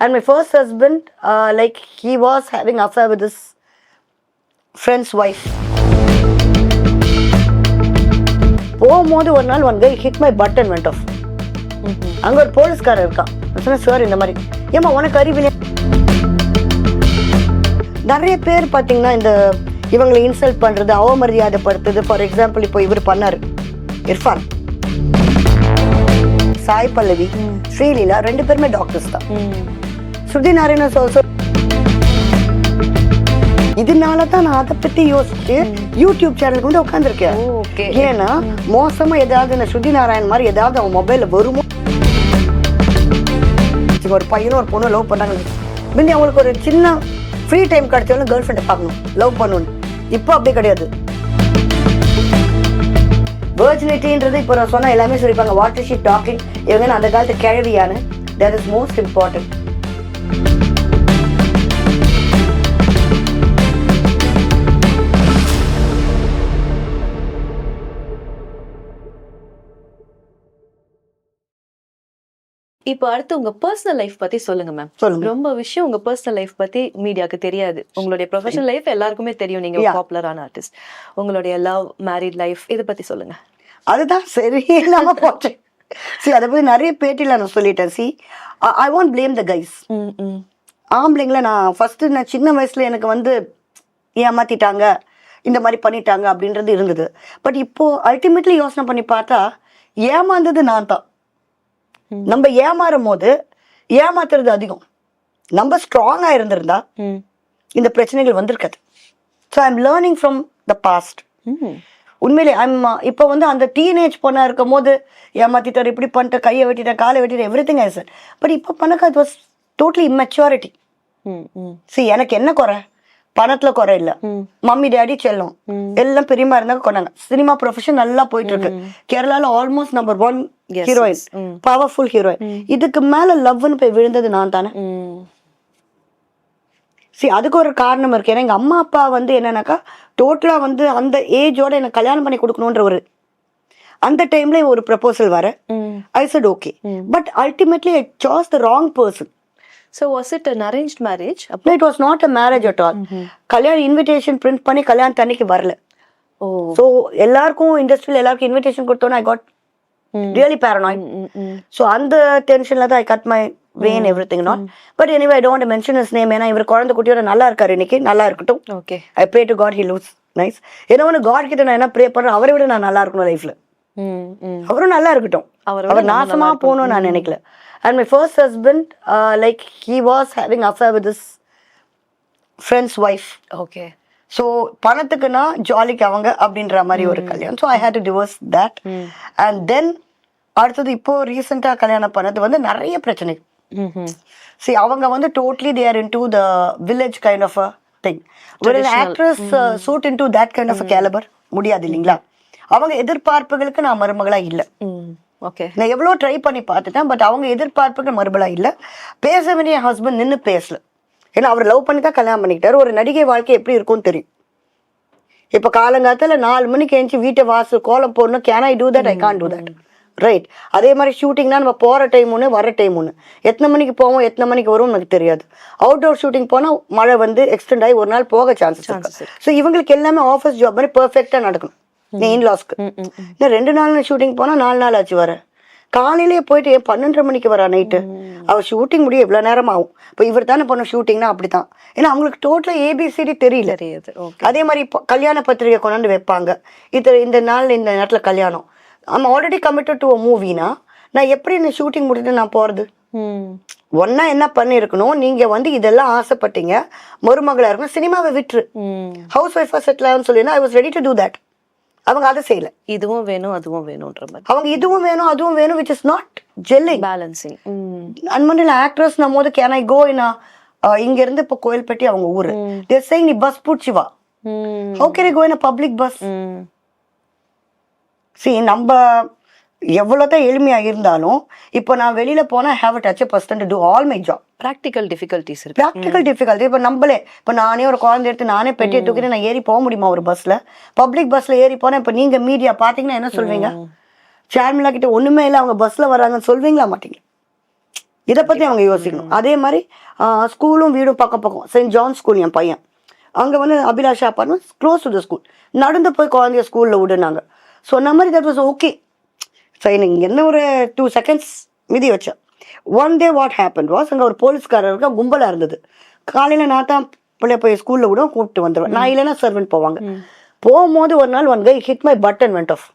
And my first husband, uh, like he was having affair with his friend's wife. போகும்போது ஒரு நாள் one guy hit my button went off அங்க ஒரு போலீஸ்காரர் இருக்கான். சொன்னேன் சார் இந்த மாதிரி. ஏமா உனக்கு அறிவில்லை நிறைய பேர் பார்த்தீங்கன்னா இந்த இவங்களை இன்சல்ட் பண்றது அவமரியாதைப்படுத்துறது ஃபார் எக்ஸாம்பிள் இப்போ இவர் பண்ணாரு. இர்ஃபான். சாய் பல்லவி ஸ்ரீலீலா ரெண்டு பேருமே டாக்டர்ஸ் தான். ஸ்ருதி நாராயணன் ஆல்சோ இதனால தான் நான் அதை பத்தி யோசிச்சு யூடியூப் சேனலுக்கு வந்து உட்காந்துருக்கேன் ஏன்னா மோசமா ஏதாவது இந்த ஸ்ருதி நாராயண் மாதிரி ஏதாவது அவன் மொபைல்ல வருமோ? ஒரு பையனும் ஒரு பொண்ணு லவ் பண்ணாங்க முந்தி அவங்களுக்கு ஒரு சின்ன ஃப்ரீ டைம் கிடைச்சாலும் கேர்ள் ஃப்ரெண்டை பார்க்கணும். லவ் பண்ணணும் இப்போ அப்படி கிடையாது. வேர்ஜினிட்டின்றது இப்போ நான் சொன்ன எல்லாமே சொல்லிப்பாங்க வாட் இஸ் ஷி டாக்கிங் இவங்க அந்த காலத்து கிழவியானு தட் இஸ் மோஸ்ட் இம்பார்ட்டன்ட் இப்போ அடுத்து உங்க பர்சனல் லைஃப் பத்தி சொல்லுங்க மேம் சொல்லுங்க. ரொம்ப விஷயம் உங்க பர்சனல் லைஃப் பத்தி மீடியாக்கு தெரியாது. உங்களுடைய ப்ரொஃபஷனல் லைஃப் எல்லாருக்குமே தெரியும். நீங்க. பாப்புலரான ஆர்டிஸ்ட் உங்களுடைய லவ் மேரிட் லைஃப் இத பத்தி சொல்லுங்க. அதுதான் சரி. இல்லாம போச்சு சி அதை பத்தி நிறைய பேட்டில நான் சொல்லிட்டேன். See I want blame the guys. ஆம்பளைங்கள நான் ஃபர்ஸ்ட் நான் சின்ன வயசுல எனக்கு வந்து ஏமாத்திட்டாங்க இந்த மாதிரி பண்ணிட்டாங்க அப்படின்றது இருந்தது. பட் இப்போ அல்டிமேட்லி யோசனை பண்ணி பார்த்தா ஏமாந்தது நான் தான். நம்ம ஏமாறும் போது ஏமாத்துறது அதிகம். நம்ம ஸ்ட்ராங்கா இருந்திருந்தா. இந்த பிரச்சனைகள் வந்திருக்காது. So I am learning from the past. உண்மையிலே ஐம் இப்போ வந்து அந்த டீனேஜ் பொண்ணா இருக்கும் போது ஏமாத்திட்டார் இப்படி பண்ணிட்டு கையை வெட்டிட்டேன் காலை வெட்டிட்டேன் எவ்ரி திங் சார் பட் இப்போ பண்ணக்க அது வாஸ் டோட்டலி இம்மெச்சுவாரிட்டி ம், ம். சி எனக்கு என்ன குறை? பணத்துல குறை இல்ல. மம்மி டேடி செல்லம். எல்லாம் பெரியமா இருந்தாங்க கொண்டாங்க. சினிமா ப்ரொஃபஷன் நல்லா போயிட்டு இருக்கு கேரளால almost number one heroine. Powerful heroine இதுக்கு மேல லவ்னு போய் விழுந்தது நான் தானே? ம். சி அதுக்கு ஒரு காரணம் இருக்கு. ஏன்னா எங்க அம்மா அப்பா வந்து என்னன்னாக்கா டோட்டலா வந்து அந்த ஏஜோட எனக்கு கல்யாணம் பண்ணி கொடுக்கணுன்ற ஒரு அந்த டைம்ல ஒரு ப்ரப்போசல் வர. I said okay but ultimately I chose the wrong person So was it an arranged marriage? அப்ப- it was not a marriage at all கல்யாண இன்விடேஷன் பிரிண்ட் பண்ணி கல்யாணத்து அன்னைக்கு வரல ஓ ஸோ எல்லாருக்கும் இண்டஸ்ட்ரியில் எல்லாருக்கும் இன்விடேஷன் கொடுத்தோன்னே I got really hmm. So அந்த டென்ஷனில் தான் I cut my vein everything not but anyway I don't mention his name ஏன்னா இவர் குழந்தை குட்டியோட நல்லா இருக்காரு இன்னைக்கு நல்லா இருக்கட்டும் okay I pray to God he lose nice ஏன்னா ஒன்று காட் கிட்ட நான் என்ன ப்ரே பண்ணுறேன் அவரை விட நான் நல்லா இருக்கணும் லைஃப்ல. அவரும் நல்லா இருக்கட்டும் அவரை நாசமா போகணும்னு நான் நினைக்கல and my first husband like he was having affair with his friend's wife okay so பணத்துக்குன்னா ஜாலிக்கு அவங்க அப்படின்ற மாதிரி ஒரு கல்யாணம். So I had to divorce that and then அடுத்தது இப்போ ரீசெண்டாக கல்யாணம் பண்ணது வந்து நிறைய பிரச்சனை. சி அவங்க வந்து totally they are into the village kind of a thing ஒரு actress suit into that kind of a calibre முடியாது இல்லைங்களா? அவங்க எதிர்பார்ப்புகளுக்கு நான் மருமகளா இல்லை. ஓகே நான் எவ்வளோ ட்ரை பண்ணி பார்த்துட்டேன் பட் அவங்க எதிர்பார்ப்புக்கு மறுபலா இல்லை. பேச வேண்டிய ஹஸ்பண்ட் நின்று பேசல. ஏன்னா அவர் லவ் பண்ணி தான் கல்யாணம் பண்ணிக்கிட்டாரு. ஒரு நடிகை வாழ்க்கை எப்படி இருக்கும்னு தெரியும். இப்போ காலங்காலத்தில் நாலு மணிக்கு எழுந்துச்சு வீட்டை வாசு கோலம் போடணும். Can I do that I can't do that right அதே மாதிரி ஷூட்டிங்னா நம்ம போகிற டைம் ஒன்று வர டைம் ஒன்று எத்தனை மணிக்கு போவோம் எத்தனை மணிக்கு வரும் எனக்கு தெரியாது. அவுட்டோர் ஷூட்டிங் போனால் மழை வந்து எக்ஸ்டெண்ட் ஆகி ஒரு நாள் போக சான்சஸ் இருக்கு. ஸோ இவங்களுக்கு எல்லாமே ஆஃபீஸ் ஜாப் மாதிரி பர்ஃபெக்டாக நடக்கணும். என் இன்லாஸ்க்கு இன்னும் ரெண்டு நாள் ஷூட்டிங் போனால் நாலு நாள் ஆச்சு வர காலையிலேயே போயிட்டு ஏன் பன்னெண்டரை மணிக்கு வரா நைட்டு அவர் ஷூட்டிங் முடிய இவ்வளோ நேரம் ஆகும் இப்போ இவர் தானே பண்ணும் ஷூட்டிங்னா அப்படி தான் ஏன்னா அவங்களுக்கு டோட்டலாக ஏபிசிடி தெரியல. தெரியுது. அதே மாதிரி இப்போ கல்யாண பத்திரிகை கொண்டாந்து வைப்பாங்க. இது இந்த நாள் இந்த நேரத்தில் கல்யாணம். நம்ம ஆல்ரெடி கமிட்டட் டு அ மூவினா நான் எப்படி இந்த ஷூட்டிங் முடிச்சுட்டு நான் போகிறது ம். ஒன்றா என்ன பண்ணியிருக்கணும் நீங்கள் வந்து இதெல்லாம் ஆசைப்பட்டீங்க. மருமகளாக இருக்கணும். சினிமாவை விட்டுரு. ஹவுஸ் ஒய்ஃபாக செட்டில் ஆகுன்னு சொல்லி I was ready to do that அவங்க அதை செய்யல. இதுவும் வேணும் அதுவும் வேணும்ன்ற மாதிரி. அவங்க இதுவும் வேணும் அதுவும் வேணும் which is not jelling balancing அன்மண்டில் actress நம்ம போது கேன் ஐ கோ இன் இங்க இருந்து இப்போ கோயில்பட்டி அவங்க ஊரு? தேர் சேயிங் நீ பஸ் பிடிச்சி வா. How can I go in public bus see நம்ம எவ்வளோதான் எளிமையாக இருந்தாலும் இப்போ நான் வெளியில் போனால் have a touch person to do all my job practical difficulties இருக்கு. ப்ராக்டிக்கல் டிஃபிகல்ட்டி இப்போ நம்மளே இப்போ நானே ஒரு குழந்தை எடுத்து நானே பெட்டியை தூக்கிட்டு நான் ஏறி போக முடியுமா ஒரு பஸ்ஸில் பப்ளிக் பஸ்ஸில் ஏறி போனேன் இப்போ நீங்கள் மீடியா பார்த்தீங்கன்னா என்ன சொல்வீங்க? ஷார்மிலா கிட்ட ஒன்றுமே இல்லை அவங்க பஸ்ஸில் வராங்கன்னு சொல்வீங்களா மாட்டீங்க? இதை பத்தி அவங்க யோசிக்கணும். அதே மாதிரி ஸ்கூலும் வீடும் பக்கம் பக்கம் செயின்ட் ஜான் ஸ்கூல் என் பையன். அங்க வந்து Abhilasha apartment close to the school நடந்து போய் குழந்தைய ஸ்கூல்ல விடுனாங்க. சொன்ன மாதிரி தட் வாஸ் ஓகே சரி நீங்க என்ன ஒரு டூ செகண்ட்ஸ் மிதி வச்சேன். One day what happen was அங்கே ஒரு போலீஸ்காரருக்கு கும்பலாக இருந்தது. காலையில் நான் தான் பிள்ளைய போய் ஸ்கூலில் விட கூப்பிட்டு வந்துடுவேன். நான் இல்லைன்னா சர்வெண்ட் போவாங்க. போகும்போது ஒரு நாள் one guy hit my button went off.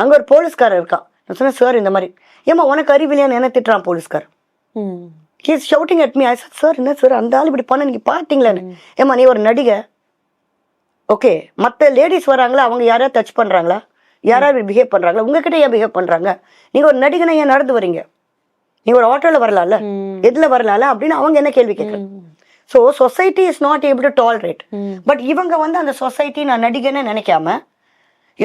அங்கே ஒரு போலீஸ்காரர் இருக்கான். நான் சொன்னேன் சார் இந்த மாதிரி. ஏம்மா உனக்கு அறிவில்லையான்னு என்ன திட்டுறான் போலீஸ்கார். He's shouting at me I sir sir என்ன சார் அந்த ஆள் இப்படி பண்ண நீங்கள் பார்த்தீங்களான்னு ஏம்மா நீ ஒரு நடிகை. ஓகே மற்ற லேடிஸ் வராங்களா? அவங்க யாராவது டச் பண்ணுறாங்களா யாராவது பிஹேவ் பண்ணுறாங்களா உங்ககிட்ட ஏன் பிஹேவ் பண்ணுறாங்க நீங்கள் ஒரு நடிகனை ஏன் நடந்து வரீங்க? நீங்கள் ஒரு ஆட்டோவில் வரலாம்ல. எதில் வரலாம்ல? அப்படின்னு அவங்க என்ன கேள்வி கேட்குறாங்க. So society is not able to tolerate. But இவங்க வந்து அந்த சொசைட்டி நான் நடிகன்னு நினைக்காம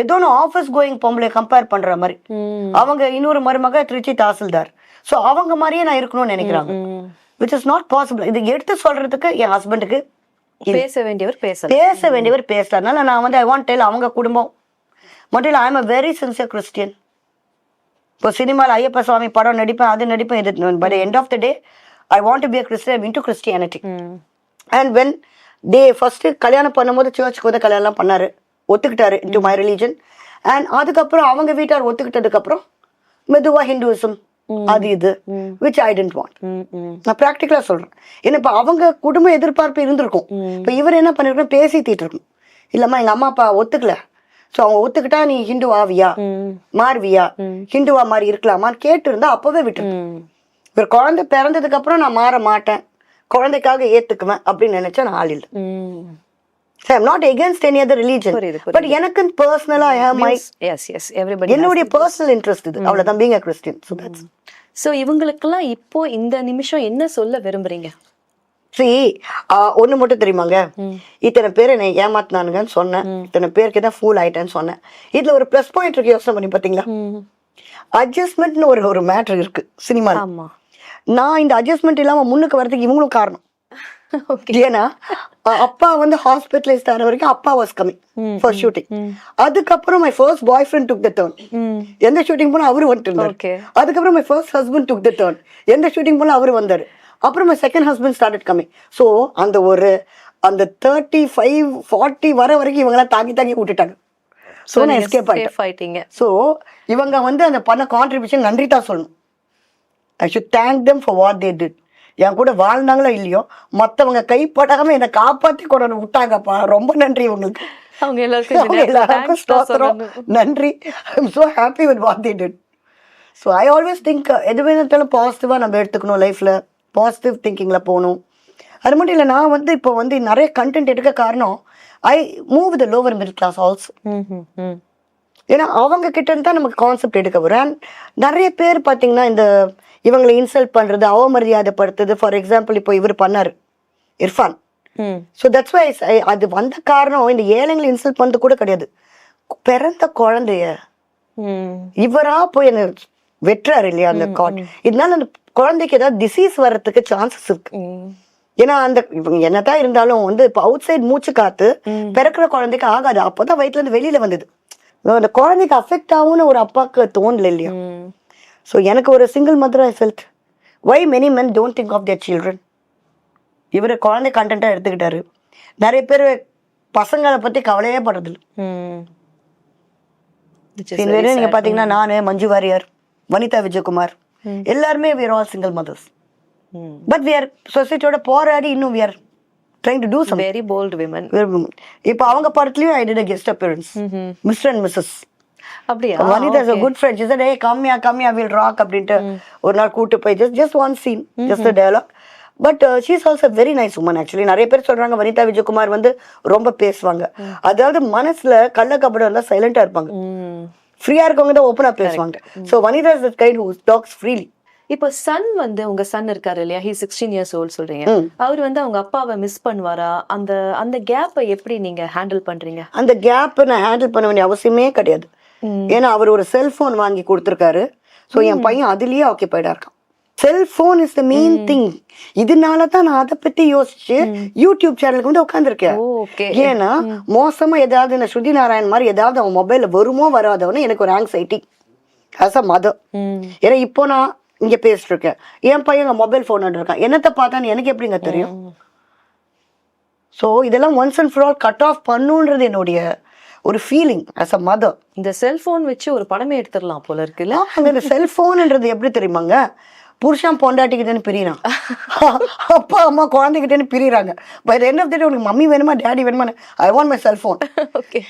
ஏதோ நான் ஆஃபீஸ் கோயிங் பொம்பளை கம்பேர் பண்ற மாதிரி. அவங்க இன்னொரு மருமக திருச்சி தாசில்தார். ஸோ அவங்க மாதிரியே நான் இருக்கணும்னு நினைக்கிறாங்க. விச் இஸ் நாட் பாசிபிள் இது எடுத்து சொல்றதுக்கு என் ஹஸ்பண்டுக்கு பேச வேண்டியவர் பேசல. பேச வேண்டியவர் பேசல. அதனால நான் வந்து ஐ வாண்ட் டெல் அவங்க குடும்பம். மட்டும் I am a very sincere Christian இப்போ சினிமாவில் ஐயப்ப சுவாமி படம் நடிப்பேன் அது நடிப்பேன் இது but end of the day I want to be a Christian into Christianity. And when they first கல்யாணம் பண்ணும்போது சர்ச்சுக்கு வந்து கல்யாணம் பண்ணாரு. ஒத்துக்கிட்டாரு இன்டு மை ரிலீஜன் அண்ட் அதுக்கப்புறம் அவங்க வீட்டார் ஒத்துக்கிட்டதுக்கு அப்புறம் மெதுவா ஹிந்துவிசம் அது இது விச் ஐ டென்ட் வாண்ட். நான் ப்ராக்டிக்கலாக சொல்றேன். ஏன்னா இப்போ அவங்க குடும்ப எதிர்பார்ப்பு இருந்திருக்கும். இப்போ இவர் என்ன பண்ணிருக்கணும்? பேசி தீட்டிருக்கும் இல்லம்மா எங்க அம்மா அப்பா ஒத்துக்கல. ஸோ அவங்க ஒத்துக்கிட்டா நீ ஹிந்து ஆவியா ம். மாறுவியா? ஹிந்துவா மாதிரி இருக்கலாமான்னு கேட்டு இருந்தா அப்பவே விட்டு. இவர் குழந்தை பிறந்ததுக்கு அப்புறம் நான் மாற மாட்டேன். குழந்தைக்காக ஏத்துக்குவேன் அப்படின்னு நினைச்சா நான் ஆள் இல்லை. I'm not against any other religion but எனக்கு பர்சனலா I have my Yes, yes. Everybody என்னுடைய பர்சனல் இன்ட்ரெஸ்ட் இது. அவ்வளவுதான் being a Christian so that's so இவங்களுக்கெல்லாம் இப்போ இந்த நிமிஷம் என்ன சொல்ல விரும்புறீங்க? சி ஒண்ணு மட்டும் தெரியுமாங்க? இத்தனை பேர் என்னை ஏமாத்தினானுங்கன்னு சொன்னேன். இத்தனை பேருக்கு தான் ஃபூல் ஆயிட்டேன்னு சொன்னேன். இதுல ஒரு ப்ளஸ் பாயிண்ட் இருக்கு யோசனை பண்ணி பாத்தீங்களா? ம். அட்ஜஸ்ட்மெண்ட்னு ஒரு ஒரு மேட்ரு இருக்கு சினிமா நான் இந்த அட்ஜஸ்ட்மெண்ட் இல்லாம முன்னுக்கு வரதுக்கு இவங்களும் காரணம். ஏன்னா அப்பா வந்து ஹாஸ்பிட்டலைஸ் ஆன வரைக்கும் அப்பா வாஸ் கமிங் ஃபார் ஷூட்டிங் அதுக்கப்புறம் my first boyfriend took the turn. எந்த ஷூட்டிங் போனா அவரு வந்துட்டு இருந்தாரு. அதுக்கப்புறம் my first husband took the turn எந்த ஷூட்டிங் போனா அவரு வந்தாரு. அப்புறம் second husband started coming so அந்த ஒரு அந்த தேர்ட்டி ஃபைவ் ஃபார்ட்டி வர வரைக்கும் இவங்கெல்லாம் தாங்கி தாங்கி விட்டுட்டாங்க. ஸோ நான் எஸ்கேப் ஆயிட்டீங்க. ஸோ இவங்க வந்து அந்த பண்ண கான்ட்ரிபியூஷன் நன்றி தான் சொல்லணும். I should thank them for what they did என் கூட வாழ்ந்தாங்களோ இல்லையோ மற்றவங்க கைப்படாம என்னை காப்பாற்றி கொண்டு விட்டாங்கப்பா. ரொம்ப நன்றி இவங்களுக்கு. அவங்க எல்லாருக்கும் எல்லாருக்கும் ஸ்தோத்திரம். நன்றி. I am so happy with what they did so I always think எதுவே இருந்தாலும் பாசிட்டிவாக நம்ம எடுத்துக்கணும் லைஃப்பில் பாசிட்டிவ் திங்கிங்கில் போகணும். அது மட்டும் இல்லை நான் வந்து இப்போ வந்து நிறைய கண்டென்ட் எடுக்க காரணம் I move the lower middle class also. ஏன்னா அவங்க கிட்ட இருந்து தான் நமக்கு கான்செப்ட் எடுக்க வரும். And நிறைய பேர் பார்த்தீங்கன்னா இந்த இவங்களை இன்சல்ட் பண்ணுறது அவமரியாதைப்படுத்துறது ஃபார் எக்ஸாம்பிள் இப்போ இவர் பண்ணார் இர்ஃபான். ம். ஸோ தட்ஸ் வை அது வந்த காரணம் இந்த ஏழைங்களை இன்சல்ட் பண்ணது கூட கிடையாது. பிறந்த குழந்தைய. இவரா போய் என்ன வெட்டுறாரு இல்லையா அந்த காட். இதனால அந்த குழந்தைக்கு ஏதாவது டிசீஸ் வர்றதுக்கு சான்சஸ் இருக்கு. ஏன்னா அந்த இவங்க என்னதான் இருந்தாலும் வந்து இப்போ அவுட் சைடு மூச்சு காத்து பிறக்கிற குழந்தைக்கு ஆகாது அப்போதான் வயிற்றுல இருந்து வெளியில வந்தது அந்த குழந்தைக்கு அஃபெக்ட் ஆகும்னு ஒரு அப்பாவுக்கு தோணல இல்லையா. ஸோ எனக்கு ஒரு single mother I felt why many men don't think of their children இவர் குழந்தை கண்டென்ட்டாக எடுத்துக்கிட்டாரு நிறைய பேர் பசங்களை பற்றி கவலையே படுறதில்ல ம். Which is இந்த very நீங்க sad. பாத்தீங்கன்னா நானு மஞ்சு வாரியர் வனிதா விஜயகுமார் எல்லாருமே are all single mothers. But we are சொசைட்டியோட போராடி இன்னும் are trying to do something. Very bold women. இப்போ அவங்க படத்துலயும் ஐ டிட் கெஸ்ட் appearance. ம்ஹும். மிஸ்டர் அண்ட் மிஸ்ஸஸ் அப்படியா? Vanitha is good friend is day கம்மியா கம்மியா வில் ராக் அப்படின்ட்டு ஒரு நாள் கூட்டு போய் just just one scene just dialogue but she's also very nice woman actually நிறைய பேர் சொல்றாங்க வனிதா விஜயகுமார் வந்து ரொம்ப பேசுவாங்க. அதாவது மனசுல கள்ள கபடம் இருந்தா சைலண்டா இருப்பாங்க. ம். ஃப்ரீயா இருக்கவங்க தான் ஓப்பனா பேசுவாங்க. So Vanitha is kind who talks freely இப்போ சன் வந்து உங்க சன் இருக்காரு இல்லையா? ஹி சிக்ஸ்டீன் இயர்ஸ் ஓல்ட் சொல்றீங்க. அவர் வந்து அவங்க அப்பாவை மிஸ் பண்ணுவாரா? அந்த அந்த கேப்பை எப்படி நீங்க ஹேண்டில் பண்றீங்க? அந்த கேப் நான் ஹேண்டில் பண்ண வேண்டிய அவசியமே கிடையாது. ஏன்னா அவர் ஒரு செல்போன் வாங்கி கொடுத்துருக்காரு. ஸோ என் பையன் அதுலயே ஆக்கியபைடா இருக்கான். Cellphone is the main thing இதனால தான் நான் அதை பத்தி யோசிச்சு யூடியூப் சேனலுக்கு வந்து உட்காந்துருக்கேன் ஓகே ஏன்னா மோசமா ஏதாவது இந்த ஸ்ருதி நாராயண் மாதிரி ஏதாவது அவன் மொபைல்ல வருமோ வராதவனு எனக்கு ஒரு ஆங்ஸைட்டி ஆஸ் அ மதர் ம் ஏன்னா இப்போ நான் இங்க பேசிட்டு இருக்கேன் என் பையன் மொபைல் ஃபோன் இருக்கான் என்னத்தை பார்த்தான்னு எனக்கு எப்படிங்க தெரியும்? ஸோ இதெல்லாம் once and for all cut off பண்ணுன்றது என்னுடைய ஒரு ஃபீலிங் அஸ் அ மதர் இந்த செல்போன் வச்சு ஒரு படமே எடுத்துடலாம் போல இருக்குல்ல? அங்க இந்த செல்போன்ன்றது எப்படி தெரியுமாங்க? புருஷன் பொண்டாட்டிக்கிட்டேன்னு பிரியறான். அப்பா அம்மா குழந்தைகிட்டேன்னு பிரியறாங்க. பை எண்ட் ஆஃப் டே உனக்கு மம்மி வேணுமா டேடி வேணுமா I want my cellphone okay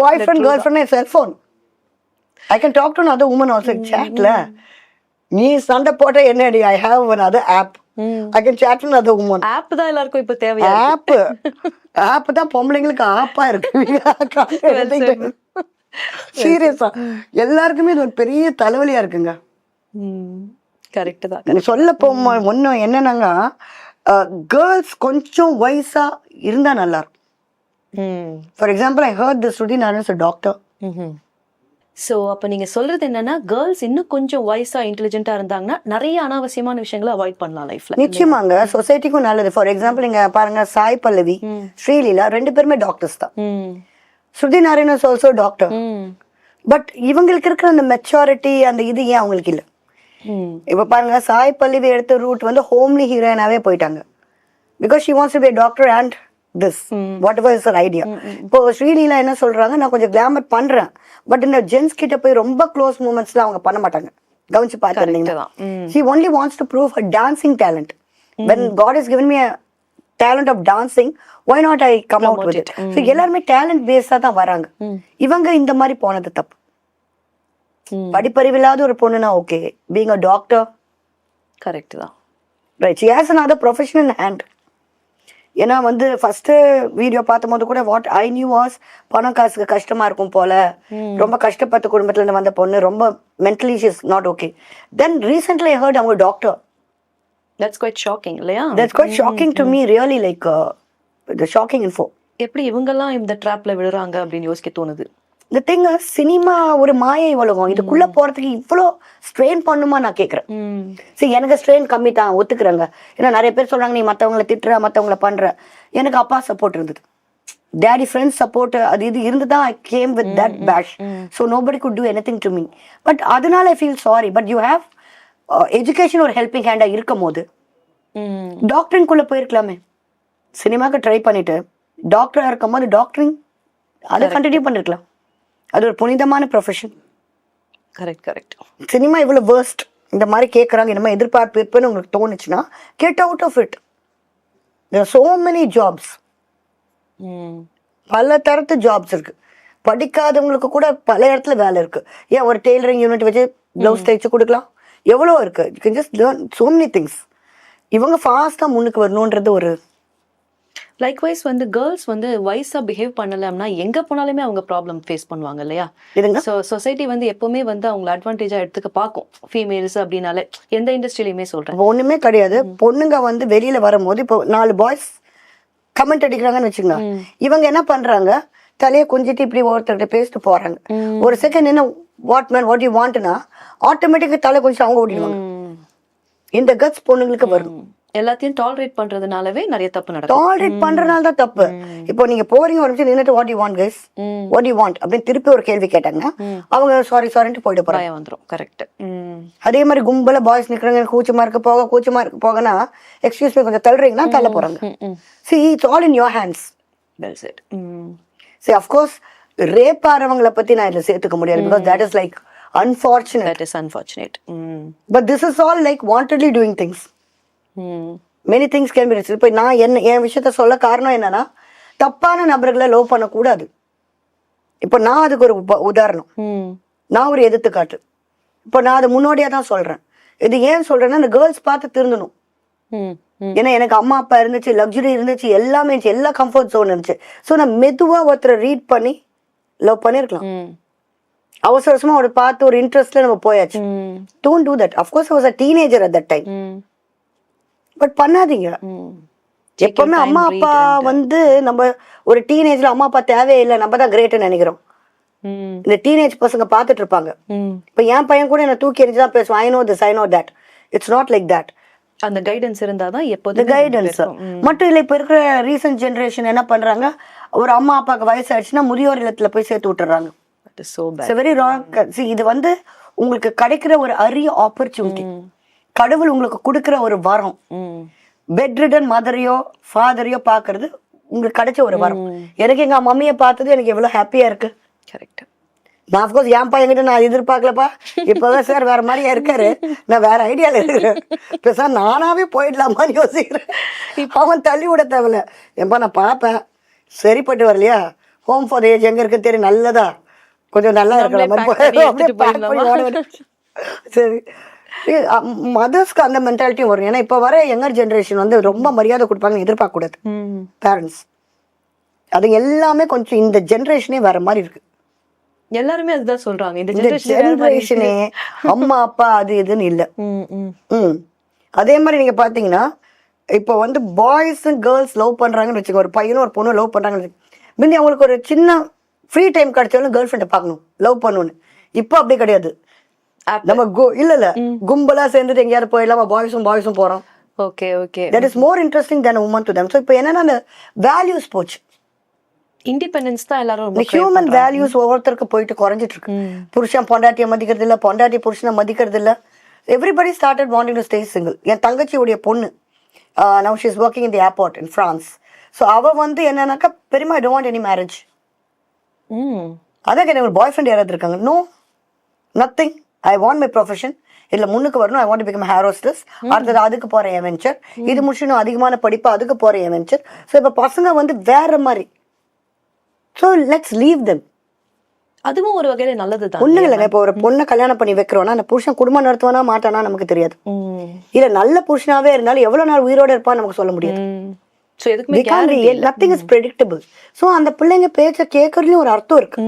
boy friend girl friend cellphone I can talk to other woman also சேட்ல நீ சண்டை போட்ட என்னடி I have one other app I can chat with other woman app தான் எல்லாருக்கும் இப்ப தேவையா ஆப் ஆப் தான் பொம்பளைங்களுக்கு ஆப்பா இருக்கு. சீரியஸா எல்லாருக்குமே இது ஒரு பெரிய தலைவலியா இருக்குங்க. கரெக்ட் தான் சொல்ல போமா ஒன்றும் என்னன்னாங்க கேர்ள்ஸ் கொஞ்சம் வயசா இருந்தா நல்லா இருக்கும் for example I heard this Rudy நான் டாக்டர் சோ அப்ப நீங்க சொல்றது என்னன்னா கேர்ள்ஸ் இன்னும் கொஞ்சம் வயசா இன்டெலிஜென்ட்டா இருந்தாங்கன்னா நிறைய அனாவசியமான விஷயங்களை அவாய்ட் பண்ணலாம் லைஃப்ல நிச்சயமாங்க சொசைட்டிக்கும் நல்லது. ஃபார் எக்ஸாம்பிள் இங்க பாருங்க சாய் பல்லவி ஸ்ரீலீலா ரெண்டு பேருமே டாக்டர்ஸ் தான். Shruti Narayan is also doctor but இவங்களுக்கு இருக்கிற அந்த மெச்சாரிட்டி அந்த இது ஏன் அவங்களுக்கு இல்லை? இப்போ பாருங்க சாய் பல்லவி எடுத்த ரூட் வந்து ஹோம்லி ஹீரோயினாவே போயிட்டாங்க. Because she wants to be doctor and this whatever is idea இப்போ ஸ்ரீலீலா என்ன சொல்றாங்க நான் கொஞ்சம் கிளாமர் பண்றேன். பட் இந்த ஜென்ஸ் கிட்ட போய் ரொம்ப க்ளோஸ் மூமெண்ட்ஸ்ல அவங்க பண்ண மாட்டாங்க. கவனிச்சு பார்த்துருந்தீங்க தான். ம். She only wants to prove her dancing talent when God is given me a talent of dancing why not I come out with it so எல்லாருமே டேலண்ட் பேஸாக தான் வராங்க. இவங்க இந்த மாதிரி போனது தப்பு. ம். படிப்பறிவில்லாத ஒரு பொண்ணுனா okay being a doctor correct தான். Right she has another profession in hand. ஏன்னா வந்து ஃபர்ஸ்ட் வீடியோ பார்த்தபோது கூட வாட் ஐ நியூ வாஸ் பணம் காசுக்கு கஷ்டமா இருக்கும் போல. ரொம்ப கஷ்டப்பட்ட குடும்பத்துல இருந்து வந்த பொண்ணு ரொம்ப mentally is not okay then recently heard அவங்க டாக்டர் தட்ஸ் குவைட் ஷாக்கிங் இல்லையா? That's quite shocking to me really like shocking info எப்படி இவங்கெல்லாம் இந்த ட்ராப்ல விழுறாங்க அப்படின்னு யோசிக்க தோணுது? இந்த திங் சினிமா ஒரு மாயை உலகம் இதுக்குள்ள போறதுக்கு இவ்வளோ ஸ்ட்ரெயின் பண்ணுமா நான் கேட்குறேன் சரி எனக்கு ஸ்ட்ரெயின் கம்மி தான் ஒத்துக்கிறேங்க. ஏன்னா நிறைய பேர் சொல்றாங்க நீ மற்றவங்களை திட்டுற மற்றவங்கள பண்ற. எனக்கு அப்பா சப்போர்ட் இருந்தது. டேடி ஃப்ரெண்ட்ஸ் சப்போர்ட் அது இது இருந்து தான் I came with that bash so nobody could do anything to me but அதனால I feel sorry but you have education ஒரு ஹெல்பிங் ஹேண்டாக இருக்கும் போது டாக்டரிங்குள்ளே போயிருக்கலாமே. சினிமாக்கு ட்ரை பண்ணிட்டு டாக்டராக இருக்கும் போது டாக்டரிங் அதை கண்டினியூ பண்ணிருக்கலாம். அது ஒரு புனிதமான ப்ரொஃபஷன் கரெக்ட் கரெக்ட் சினிமா இவ்வளோ வேர்ஸ்ட் இந்த மாதிரி கேட்குறாங்க இந்த மாதிரி எதிர்பார்ப்பு இருப்புன்னு உங்களுக்கு தோணுச்சுன்னா get out of it so many jobs பல தரத்து ஜாப்ஸ் இருக்கு. படிக்காதவங்களுக்கு கூட பல இடத்துல வேலை இருக்கு. ஏன் ஒரு டெய்லரிங் யூனிட் வச்சு ப்ளவுஸ் தைச்சு கொடுக்கலாம்? எவ்வளோ இருக்கு? You can just learn so many things இவங்க ஃபாஸ்ட்டாக முன்னுக்கு வரணுன்றது ஒரு லைக்வைஸ் வந்து கேர்ள்ஸ் வந்து வயசா பிஹேவ் பண்ணலன்னா எங்க போனாலுமே அவங்க ப்ராப்ளம் ஃபேஸ் பண்ணுவாங்க இல்லையா? ஸோ சொசைட்டி வந்து எப்பவுமே வந்து அவங்கள அட்வான்டேஜா எடுத்துக்க பார்க்கும். ஃபீமேல்ஸ் அப்படின்னாலே எந்த இண்டஸ்ட்ரியிலுமே சொல்றேன். இப்போ ஒண்ணுமே கிடையாது. பொண்ணுங்க வந்து வெளியில வரும்போது இப்போ நாலு பாய்ஸ் கமெண்ட் அடிக்கிறாங்கன்னு வச்சுங்க இவங்க என்ன பண்றாங்க? தலையை கொஞ்சிட்டு இப்படி ஒருத்தர்கிட்ட பேசிட்டு போறாங்க. ஒரு செகண்ட் என்ன வாட் மேன் வாட் யூ வாண்ட்னா ஆட்டோமேட்டிக்கா தலை கொஞ்சம் அவங்க ஓடிடுவாங்க. இந்த கட்ஸ் பொண்ணுங்களுக்கு வரும். எல்லாத்தையும் டாலரேட் பண்றதுனாலவே நிறைய தப்பு நடக்கும். டாலரேட் பண்றதுனால தான் தப்பு. இப்போ நீங்க போறீங்க ஒரு நிமிஷம் நின்னுட்டு what you want guys. What you want அப்படின்னு திருப்பி ஒரு கேள்வி கேட்டாங்கன்னா அவங்க சாரி சாரின்ட்டு போயிட்டு போறாங்க. வந்துரும். கரெக்ட் அதே மாதிரி கும்பல பாய்ஸ் நிக்கிறாங்க கூச்சமா இருக்கு போக கூச்சமா இருக்கு போகனா எக்ஸ்கியூஸ் மீ கொஞ்சம் தள்ளுறீங்கன்னா தள்ள போறாங்க. See it's all in your hands well said see of course rape ஆறவங்களை பத்தி நான் இதுல சேர்த்துக்க முடியாது because that is like unfortunate is unfortunate hmm. But this is all like wantedly doing things many things can be இப்போ நான் என்ன என் விஷயத்த சொல்ல காரணம் என்னன்னா தப்பான நபர்களை லவ் பண்ணக்கூடாது. இப்போ நான் அதுக்கு ஒரு உதாரணம். நான் ஒரு எடுத்துக்காட்டு இப்போ நான் அதை முன்னோடியா தான் சொல்றேன். இது ஏன் சொல்றேன்னா இந்த கேர்ள்ஸ் பார்த்து திருந்தணும். ஏன்னா எனக்கு அம்மா அப்பா இருந்துச்சு லக்ஸுரி இருந்துச்சு எல்லாமே இருந்துச்சு எல்லா கம்ஃபர்ட் ஜோன் இருந்துச்சு. ஸோ நான் மெதுவா ஒருத்தரை ரீட் பண்ணி லவ் பண்ணிருக்கலாம். ம். அவசர அவசரமா ஒரு பார்த்து ஒரு இன்ட்ரெஸ்ட்ல நம்ம போயாச்சு. Don't do that of course was a teenager at that time but பண்ணாதீங்க. எப்பவுமே அம்மா அப்பா வந்து நம்ம ஒரு டீனேஜ்ல அம்மா அப்பா தேவையில்லை நம்ம தான் கிரேட்னு நினைக்கிறோம். இந்த டீனேஜ் பசங்க பார்த்துட்டு இருப்பாங்க. இப்போ என் பையன் கூட என்ன தூக்கி எறிஞ்சு தான் பேசுவான். I know this I know that it's not like that அந்த கைடன்ஸ் இருந்தாதான் இந்த எப்போதும் கைடன்ஸ் மட்டும் இல்லை இப்போ இருக்கிற ரீசன்ட் ஜென்ரேஷன் என்ன பண்றாங்க? ஒரு அம்மா அப்பாவுக்கு வயசு ஆயிடுச்சுன்னா முதியோர் இல்லத்துல போய் சேர்த்து விட்டுறாங்க. வெரி ராங் இது வந்து உங்களுக்கு கிடைக்கிற ஒரு அரிய ஆப்பர்ச்சுனிட்டி கடவுள் உங்களுக்கு கொடுக்குற ஒரு வரம். ம். பெட் ரிடன் மதரையோ ஃபாதரையோ பார்க்கறது உங்களுக்கு கிடைச்ச ஒரு வரம். எனக்கு எங்க மம்மியை பார்த்தது எனக்கு எவ்வளவு ஹாப்பியா இருக்கு. கரெக்ட் நான் அஃப்கோர்ஸ் என் பையன்கிட்ட நான் எதிர்பார்க்கலப்பா. இப்போதான் சார் வேற மாதிரியா இருக்காரு. நான் வேற ஐடியால இருக்கிறேன். பேச நானாவே போயிடலாமான்னு யோசிக்கிறேன். அவன் தள்ளி விட தேவையில்ல. ஏன்பா நான் பார்ப்பேன். சரிப்பட்டு வரலையா? ஹோம் ஃபார் ஏஜ் எங்க இருக்குன்னு தெரியும். நல்லதா? கொஞ்சம் நல்லா இருக்கிற மாதிரி. சரி. மதர்ஸ்க்கு அந்த மென்டாலிட்டியும் வரும். ஏன்னா இப்போ வர யங்கர் ஜென்ரேஷன் வந்து ரொம்ப மரியாதை கொடுப்பாங்கன்னு எதிர்பார்க்க கூடாது ம். பேரண்ட்ஸ் அது எல்லாமே கொஞ்சம் இந்த ஜென்ரேஷனே வேற மாதிரி இருக்கு. எல்லாருமே அதுதான் சொல்றாங்க. இந்த ஜெனரேஷன் அம்மா அப்பா அது இதுன்னு இல்லை. ம் அதே மாதிரி நீங்க பாத்தீங்கன்னா இப்போ வந்து பாய்ஸ் கேர்ள்ஸ் லவ் பண்றாங்கன்னு வச்சுக்கோ ஒரு பையனும் ஒரு பொண்ணும் லவ் பண்றாங்கன்னு. முந்தி அவங்களுக்கு ஒரு சின்ன ஃப்ரீ டைம் கிடைச்சாலும் கேர்ள் ஃப்ரெண்டை பார்க்கணும். லவ் பண்ணணும்னு இப்போ அப்படி கிடையாது. நம்ம கு இல்ல இல்ல கும்பலா சேர்ந்துட்டு எங்கேயாவது போயிடலாமா பாய்ஸும் பாய்ஸும் போறோம். Okay okay. That is more interesting than woman to them so இப்போ என்னன்னா வேல்யூஸ் போச்சு. இண்டிபெண்டன்ஸ் தான் எல்லாரும் ஹியூமன். வேல்யூஸ் ஒவ்வொருத்தருக்கு போயிட்டு குறைஞ்சிட்டு இருக்கு. புருஷன் பொண்டாட்டியை மதிக்கிறது இல்ல பொண்டாட்டி புருஷனை மதிக்கிறது இல்ல everybody started wanting to stay single என் தங்கச்சியுடைய பொண்ணு now she is working in the airport in France so அவ வந்து என்னன்னாக்கா பெருமா ஐ டோன்ட் எனி மேரேஜ் அதான் எனக்கு ஒரு பாய் ஃப்ரெண்ட் யாராவது இருக்காங்க? No nothing I want my profession இதுல முன்னுக்கு வரணும். I want become air hostess அடுத்தது அதுக்கு போறேன் என் வெஞ்சர் இது முடிச்சுன்னு அதிகமான படிப்பு அதுக்கு போறேன் என் வெஞ்சர் ஸோ இப்போ பசங்க வந்து வேற மாதிரி. ஸோ லெட்ஸ் லீவ் தெம் அதுவும் ஒரு வகையில நல்லதுதான். ஒண்ணும் இல்லைங்க. இப்போ ஒரு பொண்ணை கல்யாணம் பண்ணி வைக்கிறோம்னா அந்த புருஷன் குடும்பம் நடத்துவானா மாட்டானா நமக்கு தெரியாது. இல்ல நல்ல புருஷனாவே இருந்தாலும் எவ்வளவு நாள் உயிரோட இருப்பான்னு நமக்கு சொல்ல முடியாது. சோ எதுக்குமே. நத்திங் இஸ் ப்ரெடிக்டபிள் ஸோ அந்த பிள்ளைங்க பேச்ச கேட்கறதுலயும் ஒரு அர்த்தம் இருக்கு.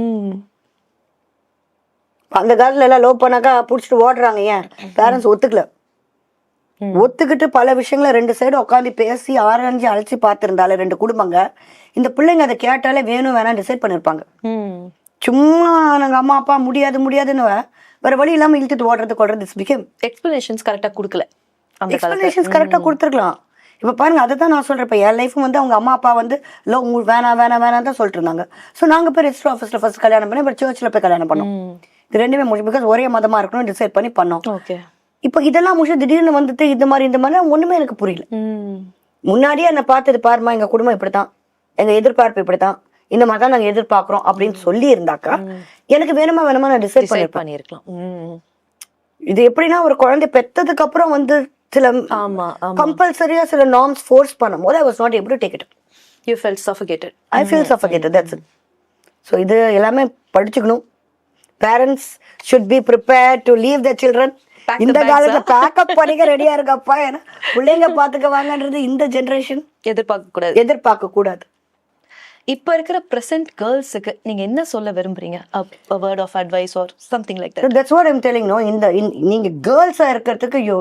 அந்த காலத்துல எல்லாம் லவ் பண்ணாக்கா புடிச்சிட்டு ஓடுறாங்க ஏன்? பேரண்ட்ஸ் ஒத்துக்கல. ஒத்துக்கிட்டு பல விஷயங்களை ரெண்டு சைடு உட்காந்து பேசி ஆராய்ஞ்சு அழைச்சி பார்த்திருந்தாலே ரெண்டு குடும்பங்க. இந்த பிள்ளைங்க அதை கேட்டாலே வேணும் வேணாம் டிசைட் பண்ணிருப்பாங்க. சும்மா நாங்க அம்மா அப்பா முடியாது முடியாதுன்னு வேற வழி இல்லாம இழுத்துட்டு ஓடுறது கொள்றது இட்ஸ் பிகேம் எக்ஸ்பிளனேஷன்ஸ் கரெக்டா கொடுக்கல எக்ஸ்பிளனேஷன்ஸ் கரெக்டாக கொடுத்துருக்கலாம். இப்போ பாருங்க அதை தான் நான் சொல்கிறேன் இப்போ என் லைஃப் வந்து அவங்க அம்மா அப்பா வந்து லோ உங்களுக்கு வேணாம் வேணாம் வேணாம் தான் சொல்லிட்டு இருந்தாங்க. ஸோ நாங்கள் போய் ரெஜிஸ்டர் ஆஃபீஸில் ஃபர்ஸ்ட் கல்யாணம் பண்ணி அப்புறம் சர்ச்சில் போய் கல்யாணம் பண்ணோம். இது ரெண்டுமே முடிச்சு பிகாஸ் ஒரே மதமாக இருக்கணும் டிசைட் பண்ணி பண்ணோம். ஓகே இப்போ இதெல்லாம் முடிச்சு திடீர்னு வந்துட்டு இந்த மாதிரி இந்த மாதிரி ஒன்றுமே எனக்கு புரியல. முன்னாடியே என்னை பார்த்தது பாருமா எங்கள் குடும்பம் இப்படி தான் எங்கள் எதிர்பார்ப்பு இப்படி தான் இந்த மாதிரி தான் நாங்கள் எதிர்பார்க்குறோம் அப்படின்னு சொல்லி இருந்தாக்கா எனக்கு வேணுமா வேணுமா நான் டிசைட் டிசைட் பண்ணிருப்பேன் பண்ணிருக்கலாம் ம். இது எப்படின்னா ஒரு குழந்தை பெத்ததுக்கு அப்புறம் வந்து சில கம்பல்சரியா சில நார்ம்ஸ் ஃபோர்ஸ் பண்ணும்போது I was not able to take it you felt suffocated I feel suffocated that's it so இது எல்லாமே படிச்சுக்கணும். Parents should be prepare to leave the children இந்த காலத்துல பேக்கப் பண்ணிக்க ரெடியா இருக்கப்பா. ஏன்னா பிள்ளைங்க பாத்துக்க வாங்கன்றது இந்த ஜெனரேஷன் எதிர்பார்க்க கூடாது எதிர்பார்க்க கூடாது இப்ப இருக்கிற பிரசன்ட் கேர்ள்ஸுக்கு நீங்க என்ன சொல்ல விரும்புறீங்க? Word of advice or something like that that's what I'm telling no இந்த நீங்க கேர்ள்ஸா இருக்கிறதுக்கு யூ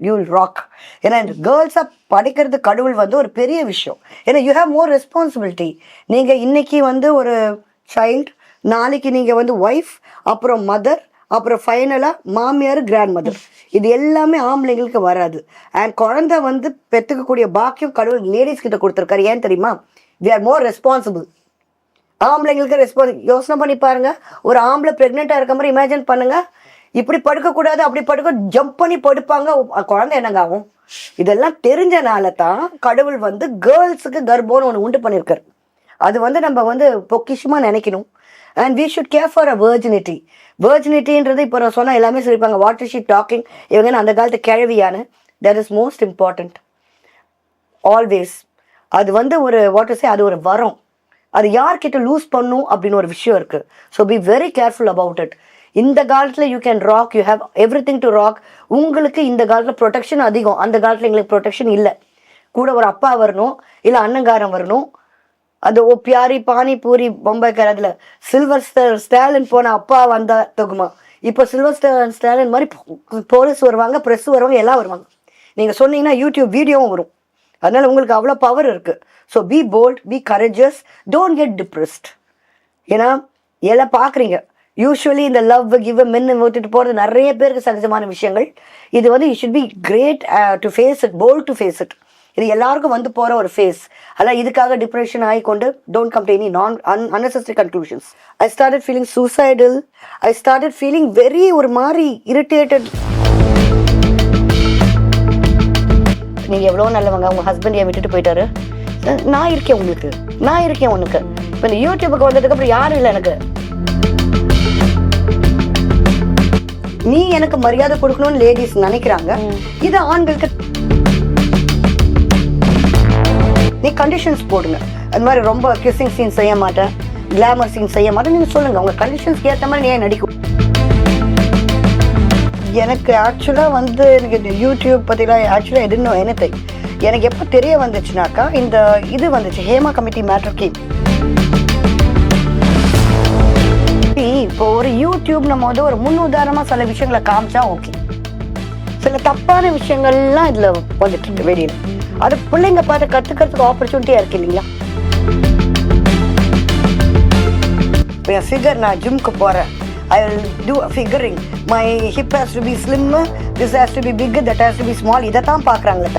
யூ ராக் ஏன்னா இந்த கேர்ள்ஸா படிக்கிறது கடவுள் வந்து ஒரு பெரிய விஷயம். ஏன்னா யூ ஹேவ் மோர் ரெஸ்பான்சிபிலிட்டி நீங்க இன்னைக்கு வந்து ஒரு சைல்டு நாளைக்கு நீங்கள் வந்து ஒய்ஃப் அப்புறம் மதர் அப்புறம் ஃபைனலாக மாமியார் கிராண்ட் மதர் இது எல்லாமே ஆம்பளைங்களுக்கு வராது. அண்ட் குழந்தை வந்து பெற்றுக்கக்கூடிய பாக்கியம் கடவுள் லேடிஸ் கிட்ட கொடுத்துருக்காரு. ஏன் தெரியுமா? வி ஆர் மோர் ரெஸ்பான்சிபிள் ஆம்பளைங்களுக்கு ரெஸ்பான்ஸ் யோசனை பண்ணி பாருங்க. ஒரு ஆம்பளை ப்ரெக்னெண்ட்டாக இருக்க மாதிரி இமேஜின் பண்ணுங்க. இப்படி படுக்கக்கூடாது அப்படி படுக்க ஜம்ப் பண்ணி படுப்பாங்க. குழந்தை என்னங்க ஆகும்? இதெல்லாம் தெரிஞ்சனால தான் கடவுள் வந்து கேர்ள்ஸுக்கு கர்ப்பம்னு ஒன்று உண்டு பண்ணியிருக்காரு அது வந்து நம்ம வந்து பொக்கிஷமாக நினைக்கணும். And we should care for a virginity வேர்ஜினிட்டின்றது இப்போ நான் சொன்னால் எல்லாமே சொல்லியிருப்பாங்க. வாட் இஸ் ஷி டாக்கிங் இவங்க அந்த காலத்து கிழவியான that is most important always அது வந்து ஒரு வாட் சே அது ஒரு வரம். அது யார்கிட்ட லூஸ் பண்ணும் அப்படின்னு ஒரு விஷயம் இருக்கு. So be very careful about it இந்த காலத்தில் you can rock you have everything to rock உங்களுக்கு இந்த காலத்தில் ப்ரொடெக்ஷன் அதிகம். அந்த காலத்தில் எங்களுக்கு ப்ரொடெக்ஷன் இல்லை. கூட ஒரு அப்பா வரணும் இல்லை அண்ணங்காரன் வரணும். அந்த ஓ பியாரி பானிபூரி பொம்பாய்க்கார அதில் சில்வர் ஸ்டாலின் போன அப்பா வந்தா தொகுமா. இப்போ சில்வர் ஸ்டாலின் மாதிரி போலீஸ் வருவாங்க ப்ரெஸ் வருவாங்க எல்லாம் வருவாங்க. நீங்கள் சொன்னீங்கன்னா யூடியூப் வீடியோவும் வரும். அதனால உங்களுக்கு அவ்வளோ பவர் இருக்கு. So be bold be courageous don't get depressed ஏன்னா எல்லாம் பார்க்குறீங்க யூஸ்வலி இந்த லவ் கிவ் மென்னு விட்டுட்டு போகிறது நிறைய பேருக்கு சகஜமான விஷயங்கள். இது வந்து you should be great to face it bold to face it இது எல்லாருக்கும் வந்து போகிற ஒரு ஃபேஸ் அதான் இதுக்காக டிப்ரெஷன் ஆகி கொண்டு டோன்ட் கம் டு எனி நான் un unnecessary conclusions I started feeling suicidal I started feeling very ஒரு மாதிரி இரிட்டேட்டட் நீங்கள் எவ்வளோ நல்லவங்க உங்கள் ஹஸ்பண்ட் ஏன் விட்டுட்டு போயிட்டாரு. நான் இருக்கேன் உங்களுக்கு. நான் இருக்கேன் உனக்கு. இப்போ இந்த யூடியூபுக்கு வந்ததுக்கு அப்புறம் யாரும் இல்லை எனக்கு. நீ எனக்கு மரியாதை கொடுக்கணும்னு லேடிஸ் நினைக்கிறாங்க. இது ஆண்களுக்கு நீ கண்டிஷன்ஸ் போடுங்க. அது மாதிரி ரொம்ப கிஸ்ஸிங் சீன் செய்ய மாட்டேன். கிளாமர் சீன் செய்ய மாட்டேன். நீங்கள் சொல்லுங்கள் உங்கள் கண்டிஷன்ஸ்க்கு ஏற்ற மாதிரி நீ ஏன் நடிக்கும் எனக்கு ஆக்சுவலாக வந்து எனக்கு இந்த யூடியூப் பற்றிலாம் ஆக்சுவலாக எதுன்னு எனத்தை எனக்கு எப்போ தெரிய வந்துச்சுனாக்கா இந்த இது வந்துச்சு. ஹேமா கமிட்டி மேட்டர் கேம் இப்போ ஒரு யூடியூப் நம்ம வந்து ஒரு முன் சில விஷயங்களை காமிச்சா ஓகே சில தப்பான விஷயங்கள்லாம் இதில் வந்துட்டு இருக்கு அது பிள்ளைங்க பார்த்து கத்துக்கிறதுக்கு ஆப்பர்ச்சுனிட்டியா இருக்கு இல்லைங்களா? இப்போ என் ஃபிகர் நான் ஜிம்க்கு போறேன். I will do figuring my hip has to be slim this has to be big that has to be small இதை தான் பார்க்குறாங்களே